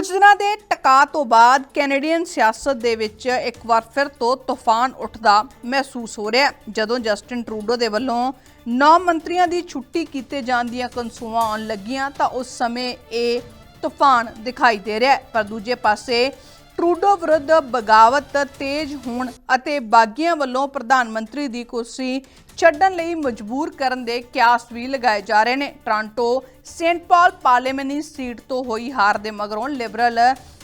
ਕੁਝ ਦਿਨਾਂ ਦੇ ਟਕਾ ਤੋਂ ਬਾਅਦ ਕੈਨੇਡੀਅਨ ਸਿਆਸਤ ਦੇ ਵਿੱਚ ਇੱਕ ਵਾਰ ਫਿਰ ਤੋਂ ਤੂਫਾਨ ਉੱਠਦਾ ਮਹਿਸੂਸ ਹੋ ਰਿਹਾ ਜਦੋਂ ਜਸਟਿਨ ਟਰੂਡੋ ਦੇ ਵੱਲੋਂ ਨੌ ਮੰਤਰੀਆਂ ਦੀ ਛੁੱਟੀ ਕੀਤੇ ਜਾਣ ਦੀਆਂ ਕਨਸੂਆਂ ਆਉਣ ਲੱਗੀਆਂ ਤਾਂ ਉਸ ਸਮੇਂ ਇਹ ਤੂਫਾਨ ਦਿਖਾਈ ਦੇ ਰਿਹਾ ਪਰ ਦੂਜੇ ਪਾਸੇ ਟਰੂਡੋ ਵਿਰੁੱਧ ਬਗਾਵਤ, ਤੇਜ਼ ਹੋਣ ਅਤੇ ਬਾਗੀਆਂ ਵੱਲੋਂ ਪ੍ਰਧਾਨ ਮੰਤਰੀ ਦੀ ਕੁਰਸੀ ਛੱਡਣ ਲਈ ਮਜਬੂਰ ਕਰਨ ਦੇ ਕਿਆਸ ਵੀ ਲਗਾਏ ਜਾ ਰਹੇ ਨੇ। Toronto saint Paul parliamentary seat ਤੋਂ ਹੋਈ ਹਾਰ ਦੇ ਮਗਰੋਂ ਲਿਬਰਲ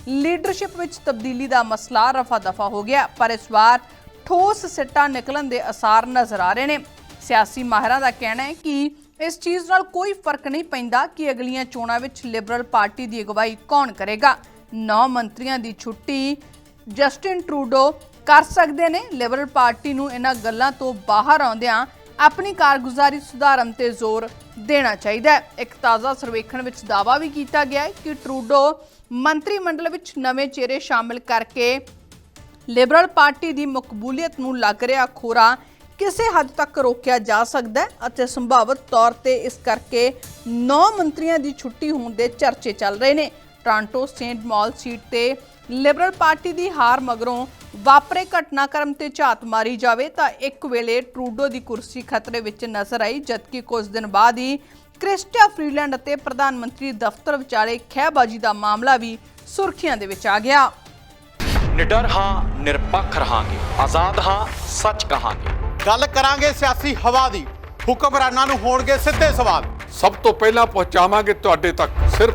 ਲੀਡਰਸ਼ਿਪ ਵਿੱਚ ਤਬਦੀਲੀ ਦਾ ਮਸਲਾ ਰਫਾ ਦਫਾ ਹੋ ਗਿਆ, ਪਰ ਇਸ ਵਾਰ ਠੋਸ ਸਿੱਟਾ ਨਿਕਲਣ ਦੇ ਅਸਾਰ ਨਜ਼ਰ ਆ ਰਹੇ ਨੇ। ਸਿਆਸੀ ਮਾਹਿਰਾਂ ਦਾ ਕਹਿਣਾ ਹੈ ਕਿ ਇਸ ਚੀਜ਼ ਨਾਲ ਕੋਈ ਫ਼ਰਕ ਨਹੀਂ ਪੈਂਦਾ ਕਿ ਅਗਲੀਆਂ ਚੋਣਾਂ ਵਿੱਚ ਲਿਬਰਲ ਪਾਰਟੀ ਦੀ ਅਗਵਾਈ ਕੌਣ ਕਰੇਗਾ। ਨੌ ਮੰਤਰੀਆਂ ਦੀ ਛੁੱਟੀ। ਜਸਟਿਨ ਟਰੂਡੋ ਕਰ ਸਕਦੇ ਨੇ। ਲਿਬਰਲ ਪਾਰਟੀ ਨੂੰ ਇਹਨਾਂ ਗੱਲਾਂ ਤੋਂ ਬਾਹਰ ਆਉਂਦਿਆਂ ਆਪਣੀ ਕਾਰਗੁਜ਼ਾਰੀ ਸੁਧਾਰਨ ਤੇ ਜ਼ੋਰ ਦੇਣਾ ਚਾਹੀਦਾ ਹੈ। ਇੱਕ ਤਾਜ਼ਾ ਸਰਵੇਖਣ ਵਿੱਚ ਦਾਅਵਾ ਵੀ ਕੀਤਾ ਗਿਆ ਹੈ ਕਿ ਟਰੂਡੋ ਮੰਤਰੀ ਮੰਡਲ ਵਿੱਚ ਨਵੇਂ ਚਿਹਰੇ ਸ਼ਾਮਿਲ ਕਰਕੇ ਲਿਬਰਲ ਪਾਰਟੀ ਦੀ ਮਕਬੂਲੀਅਤ ਨੂੰ ਲੱਗ ਰਿਹਾ ਖੋਰਾ ਕਿਸੇ ਹੱਦ ਤੱਕ ਰੋਕਿਆ ਜਾ ਸਕਦਾ ਹੈ ਅਤੇ ਸੰਭਾਵਿਤ ਤੌਰ ਤੇ ਇਸ ਕਰਕੇ 9 ਮੰਤਰੀਆਂ ਦੀ ਛੁੱਟੀ ਹੋਣ ਦੇ ਚਰਚੇ ਚੱਲ ਰਹੇ ਨੇ। ਟ੍ਰਾਂਟੋ ਸੇਂਟ ਮਾਲ ਸੀਟ ਤੇ ਲਿਬਰਲ ਪਾਰਟੀ ਦੀ ਹਾਰ ਮਗਰੋਂ ਵਾਪਰੇ ਘਟਨਾਕ੍ਰਮ ਤੇ ਝਾਤ ਮਾਰੀ ਜਾਵੇ ਤਾਂ ਇੱਕ ਵੇਲੇ ਟਰੂਡੋ ਦੀ ਕੁਰਸੀ ਖਤਰੇ ਵਿੱਚ ਨਜ਼ਰ ਆਈ ਜਦਕਿ ਕੁਝ ਦਿਨ ਬਾਅਦ ਹੀ ਕ੍ਰਿਸਟੀਆ ਫਰੀਲੈਂਡ ਅਤੇ ਪ੍ਰਧਾਨ ਮੰਤਰੀ ਦਫ਼ਤਰ ਵਿਚਾਲੇ ਖਹਿਬਾਜ਼ੀ ਦਾ ਮਾਮਲਾ ਵੀ ਸੁਰਖੀਆਂ ਦੇ ਵਿੱਚ ਆ ਗਿਆ। ਨਿਡਰ ਹਾਂ ਨਿਰਪੱਖ ਰਹਾਂਗੇ। ਆਜ਼ਾਦ ਹਾਂ ਸੱਚ ਕਹਾਂਗੇ। ਗੱਲ ਕਰਾਂਗੇ ਸਿਆਸੀ ਹਵਾ ਦੀ। ਹੁਕਮਰਾਨਾਂ ਨੂੰ ਹੋਣਗੇ ਸਿੱਧੇ ਸਵਾਲ। ਸਭ ਤੋਂ ਪਹਿਲਾਂ ਪਹੁੰਚਾਵਾਂਗੇ ਤੁਹਾਡੇ ਤੱਕ ਸਿਰਫ